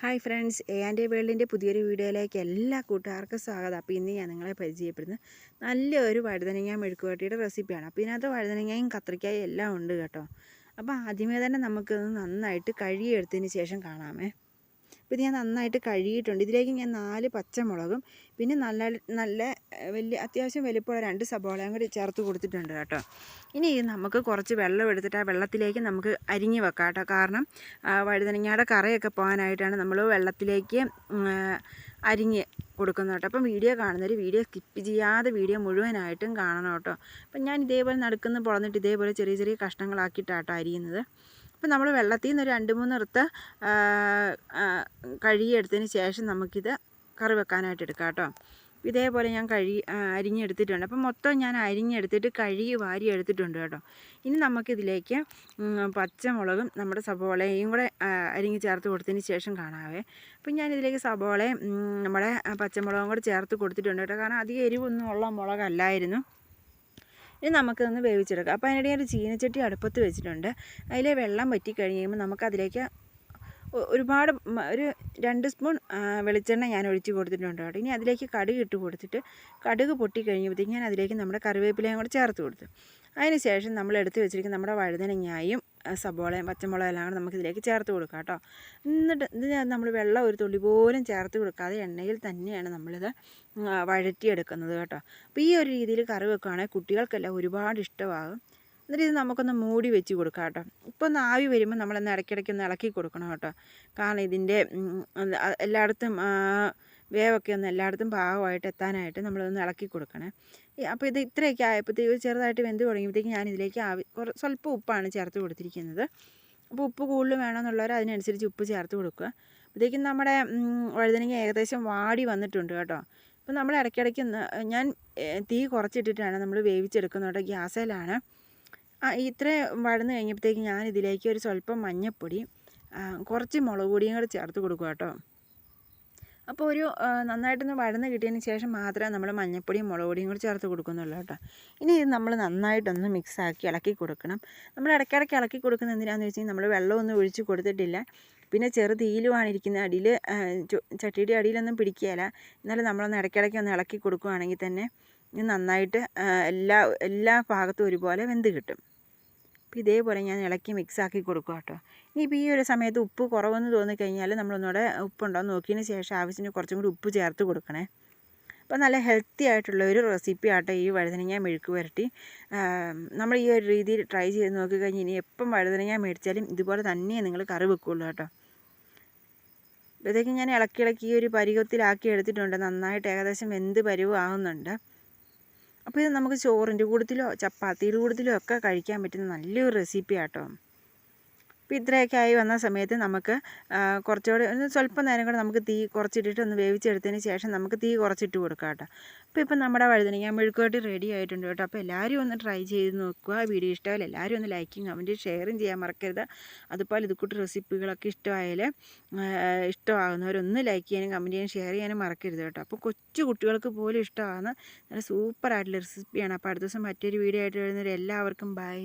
Hi friends A and A വേൾഡിന്റെ പുതിയൊരു വീഡിയോയിലേക്ക് എല്ലാ കൂട്ടുകാർക്കും സ്വാഗതം. അപ്പോൾ ഇന്ന് ഞാൻ നിങ്ങളെ പരിചയപ്പെടുന്നത് നല്ലൊരു വഴുതനങ്ങ മെഴുക്കുവരട്ടിയുടെ റെസിപ്പിയാണ്. അപ്പോൾ ഇതിനകത്ത് വഴുതനങ്ങയും കത്രിക്കായും എല്ലാം ഉണ്ട് കേട്ടോ. അപ്പോൾ ആദ്യമേ തന്നെ നമുക്കത് നന്നായിട്ട് കഴുകിയെടുത്തതിന് ശേഷം കാണാമേ. അപ്പോൾ ഇത് ഞാൻ നന്നായിട്ട് കഴുകിയിട്ടുണ്ട്. ഇതിലേക്ക് ഞാൻ നാല് പച്ചമുളകും പിന്നെ നല്ല നല്ല വലിയ അത്യാവശ്യം വലിപ്പമുള്ള രണ്ട് സബോളയും കൂടി ചേർത്ത് കൊടുത്തിട്ടുണ്ട് കേട്ടോ. ഇനി നമുക്ക് കുറച്ച് വെള്ളം എടുത്തിട്ട് ആ വെള്ളത്തിലേക്ക് നമുക്ക് അരിഞ്ഞ് വെക്കാം കേട്ടോ. കാരണം വഴുതനങ്ങയുടെ കറയൊക്കെ പോകാനായിട്ടാണ് നമ്മൾ വെള്ളത്തിലേക്ക് അരിഞ്ഞ് കൊടുക്കുന്നത് കേട്ടോ. അപ്പം വീഡിയോ കാണുന്നവർ വീഡിയോ സ്കിപ്പ് ചെയ്യാതെ വീഡിയോ മുഴുവനായിട്ടും കാണണം കേട്ടോ. അപ്പം ഞാൻ ഇതേപോലെ നടക്കുന്ന പൊളന്നിട്ട് ഇതേപോലെ ചെറിയ ചെറിയ കഷ്ണങ്ങളാക്കിയിട്ടാട്ടോ അരിയുന്നത്. അപ്പം നമ്മൾ വെള്ളത്തിൽ നിന്ന് രണ്ട് മൂന്ന് ഇറുത്ത് കഴുകിയെടുത്തതിന് ശേഷം നമുക്കിത് കറി വെക്കാനായിട്ട് എടുക്കാം കേട്ടോ. ഇതേപോലെ ഞാൻ കഴുകി അരിഞ്ഞെടുത്തിട്ടുണ്ട്. അപ്പം മൊത്തം ഞാൻ അരിഞ്ഞെടുത്തിട്ട് കഴുകി വാരി എടുത്തിട്ടുണ്ട് കേട്ടോ. ഇനി നമുക്കിതിലേക്ക് പച്ചമുളകും നമ്മുടെ സബോളയും കൂടെ അരിഞ്ഞ് ചേർത്ത് കൊടുത്തതിന് ശേഷം കാണാവേ. അപ്പം ഞാനിതിലേക്ക് സബോളയും നമ്മുടെ പച്ചമുളകും കൂടെ ചേർത്ത് കൊടുത്തിട്ടുണ്ട് കേട്ടോ. കാരണം അധികം എരിവൊന്നും ഉള്ള മുളകല്ലായിരുന്നു. ഇനി നമുക്കിതൊന്ന് വേവിച്ചെടുക്കാം. അപ്പോൾ അതിനിടെ ഒരു ചീനച്ചട്ടി അടുപ്പത്ത് വെച്ചിട്ടുണ്ട്. അതിലെ വെള്ളം വറ്റി കഴിയുമ്പോൾ നമുക്കതിലേക്ക് ഒരുപാട് ഒരു രണ്ട് സ്പൂൺ വെളിച്ചെണ്ണ ഞാൻ ഒഴിച്ച് കൊടുത്തിട്ടുണ്ട് കേട്ടോ. ഇനി അതിലേക്ക് കടുക് ഇട്ട് കൊടുത്തിട്ട് കടുക് പൊട്ടി കഴിഞ്ഞപ്പോഴത്തേക്ക് ഞാൻ അതിലേക്ക് നമ്മുടെ കറിവേപ്പിലയും കൂടെ ചേർത്ത് കൊടുത്തു. അതിന് ശേഷം നമ്മൾ എടുത്ത് വെച്ചിരിക്കുന്ന നമ്മുടെ വഴുതനങ്ങായും സബോളയും പച്ചമുളകും എല്ലാം കൂടെ നമുക്കിതിലേക്ക് ചേർത്ത് കൊടുക്കാം കേട്ടോ. എന്നിട്ട് ഇത് നമ്മൾ വെള്ളം ഒരു തുള്ളി പോലും ചേർത്ത് കൊടുക്കാതെ എണ്ണയിൽ തന്നെയാണ് നമ്മളിത് വഴറ്റിയെടുക്കുന്നത് കേട്ടോ. അപ്പോൾ ഈ ഒരു രീതിയിൽ കറി വെക്കുകയാണെങ്കിൽ കുട്ടികൾക്കെല്ലാം ഒരുപാട് ഇഷ്ടമാകും. എന്നിട്ട് ഇത് നമുക്കൊന്ന് മൂടി വെച്ച് കൊടുക്കാം കേട്ടോ. ഇപ്പോൾ ഒന്ന് ആവി വരുമ്പോൾ നമ്മളൊന്ന് ഇടയ്ക്കിടയ്ക്ക് ഒന്ന് ഇളക്കി കൊടുക്കണം കേട്ടോ. കാരണം ഇതിന്റെ എല്ലായിടത്തും വേവൊക്കെ ഒന്ന് എല്ലായിടത്തും പാകമായിട്ട് എത്താനായിട്ട് നമ്മളൊന്ന് ഇളക്കി കൊടുക്കണേ. അപ്പോൾ ഇത് ഇത്രയൊക്കെ ആയപ്പോഴത്തേക്ക് ചെറുതായിട്ട് വെന്ത് തുടങ്ങിയപ്പോഴത്തേക്ക് ഞാൻ ഇതിലേക്ക് ആവി സ്വല്പം ഉപ്പാണ് ചേർത്ത് കൊടുത്തിരിക്കുന്നത്. അപ്പോൾ ഉപ്പ് കൂടുതൽ വേണമെന്നുള്ളവർ അതിനനുസരിച്ച് ഉപ്പ് ചേർത്ത് കൊടുക്കുക. അപ്പോഴത്തേക്കും നമ്മുടെ വഴുതനങ്ങ ഏകദേശം വാടി വന്നിട്ടുണ്ട് കേട്ടോ. അപ്പോൾ നമ്മൾ ഇടയ്ക്കിടയ്ക്ക് ഞാൻ തീ കുറച്ചിട്ടിട്ടാണ് നമ്മൾ വേവിച്ചെടുക്കുന്നത് കേട്ടോ ഗ്യാസിലാണ്. ഇത്രയും വഴന്ന് കഴിഞ്ഞപ്പോഴത്തേക്ക് ഞാൻ ഇതിലേക്ക് ഒരു സ്വല്പം മഞ്ഞൾപ്പൊടി കുറച്ച് മുളക് പൊടിയും കൂടെ ചേർത്ത് കൊടുക്കുക കേട്ടോ. അപ്പോൾ ഒരു നന്നായിട്ടൊന്ന് വഴന്ന് കിട്ടിയതിന് ശേഷം മാത്രമേ നമ്മൾ മഞ്ഞൾപ്പൊടിയും മുളക് പൊടിയും കൂടി ചേർത്ത് കൊടുക്കുന്നുള്ളൂ കേട്ടോ. ഇനി ഇത് നമ്മൾ നന്നായിട്ടൊന്ന് മിക്സാക്കി ഇളക്കി കൊടുക്കണം. നമ്മൾ ഇടയ്ക്കിടയ്ക്ക് ഇളക്കി കൊടുക്കുന്നത് എന്തിനാണെന്ന് വെച്ച് കഴിഞ്ഞാൽ നമ്മൾ വെള്ളമൊന്നും ഒഴിച്ച് കൊടുത്തിട്ടില്ല. പിന്നെ ചെറു തീയിലുമാണ് ഇരിക്കുന്നത്. അടിയിൽ ചട്ടിയുടെ അടിയിലൊന്നും പിടിക്കുകയില്ല. എന്നാലും നമ്മളൊന്ന് ഇടയ്ക്കിടയ്ക്ക് ഒന്ന് ഇളക്കി കൊടുക്കുകയാണെങ്കിൽ തന്നെ നന്നായിട്ട് എല്ലാ എല്ലാ ഭാഗത്തും ഒരുപോലെ വെന്ത് കിട്ടും. അപ്പോൾ ഇതേപോലെ ഞാൻ ഇളക്കി മിക്സാക്കി കൊടുക്കുക കേട്ടോ. ഇനിയിപ്പോൾ ഈ ഒരു സമയത്ത് ഉപ്പ് കുറവെന്ന് തോന്നിക്കഴിഞ്ഞാൽ നമ്മളൊന്നുകൂടെ ഉപ്പുണ്ടോ നോക്കിയതിന് ശേഷം ആവശ്യത്തിന് കുറച്ചും കൂടി ഉപ്പ് ചേർത്ത് കൊടുക്കണേ. അപ്പോൾ നല്ല ഹെൽത്തി ആയിട്ടുള്ള ഒരു റെസിപ്പി ആട്ടോ ഈ വഴുതനങ്ങ മെഴുക്ക് പുരട്ടി. നമ്മൾ ഈ ഒരു രീതിയിൽ ട്രൈ ചെയ്ത് നോക്കിക്കഴിഞ്ഞാൽ ഇനി എപ്പം വഴുതനങ്ങ മേടിച്ചാലും ഇതുപോലെ തന്നെ നിങ്ങൾ കറി വെക്കുകയുള്ളൂ കേട്ടോ. അപ്പോഴത്തേക്കും ഞാൻ ഇളക്കി ഇളക്കി ഈ ഒരു പരുവത്തിലാക്കി എടുത്തിട്ടുണ്ട്. നന്നായിട്ട് ഏകദേശം വെന്ത് പരുവാകുന്നുണ്ട് അപ്പോൾ ഇത് നമുക്ക് ചോറിന്റെ കൂട്ടത്തിലോ ചപ്പാത്തിയുടെ കൂട്ടത്തിലോ ഒക്കെ കഴിക്കാൻ പറ്റുന്ന നല്ലൊരു റെസിപ്പി ആട്ടോ. അപ്പോൾ ഇത്രയൊക്കെ ആയി വന്ന സമയത്ത് നമുക്ക് കുറച്ചുകൂടി ഒന്ന് സ്വല്പം നേരം കൂടെ നമുക്ക് തീ കുറച്ചിട്ടിട്ട് ഒന്ന് വേവിച്ചെടുത്തതിന് ശേഷം നമുക്ക് തീ കുറച്ചിട്ട് കൊടുക്കാം കേട്ടോ. അപ്പോൾ ഇപ്പം നമ്മുടെ വഴുതനങ്ങ മെഴുക്കുവരട്ടി റെഡി ആയിട്ടുണ്ട് കേട്ടോ. അപ്പോൾ എല്ലാവരും ഒന്ന് ട്രൈ ചെയ്ത് നോക്കുക. വീഡിയോ ഇഷ്ടമായാലും എല്ലാവരും ഒന്ന് ലൈക്കും കമന്റും ഷെയറും ചെയ്യാൻ മറക്കരുത്. അതുപോലെ ഇതുകൂട്ട് റെസിപ്പികളൊക്കെ ഇഷ്ടമായാൽ ഇഷ്ടമാകുന്നവരൊന്ന് ലൈക്ക് ചെയ്യാനും കമന്റ് ചെയ്യാനും ഷെയർ ചെയ്യാനും മറക്കരുത് കേട്ടോ. അപ്പോൾ കൊച്ചു കുട്ടികൾക്ക് പോലും ഇഷ്ടമാകുന്ന നല്ല സൂപ്പറായിട്ടുള്ള റെസിപ്പിയാണ് അപ്പോൾ അടുത്ത ദിവസം മറ്റൊരു വീഡിയോ ആയിട്ട് വരുന്നവർ എല്ലാവർക്കും ബൈ